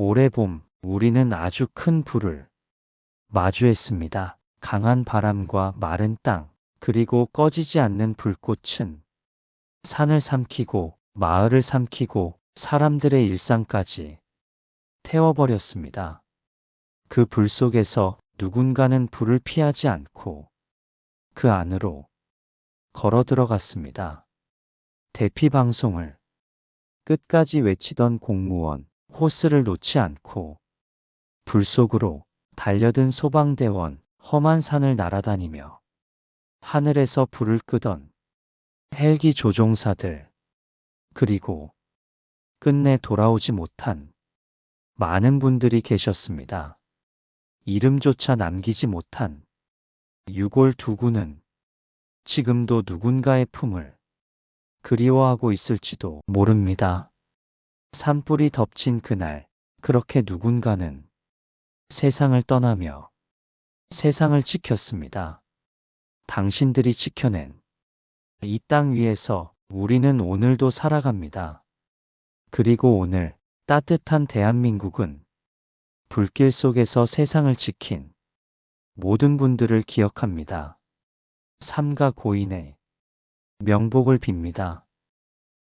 올해 봄, 우리는 아주 큰 불을 마주했습니다. 강한 바람과 마른 땅, 그리고 꺼지지 않는 불꽃은 산을 삼키고 마을을 삼키고 사람들의 일상까지 태워버렸습니다. 그 불 속에서 누군가는 불을 피하지 않고 그 안으로 걸어 들어갔습니다. 대피 방송을 끝까지 외치던 공무원, 호스를 놓지 않고 불 속으로 달려든 소방대원, 험한 산을 날아다니며 하늘에서 불을 끄던 헬기 조종사들, 그리고 끝내 돌아오지 못한 많은 분들이 계셨습니다. 이름조차 남기지 못한 유골 두구는 지금도 누군가의 품을 그리워하고 있을지도 모릅니다. 산불이 덮친 그날, 그렇게 누군가는 세상을 떠나며 세상을 지켰습니다. 당신들이 지켜낸 이 땅 위에서 우리는 오늘도 살아갑니다. 그리고 오늘 따뜻한 대한민국은 불길 속에서 세상을 지킨 모든 분들을 기억합니다. 삼가 고인의 명복을 빕니다.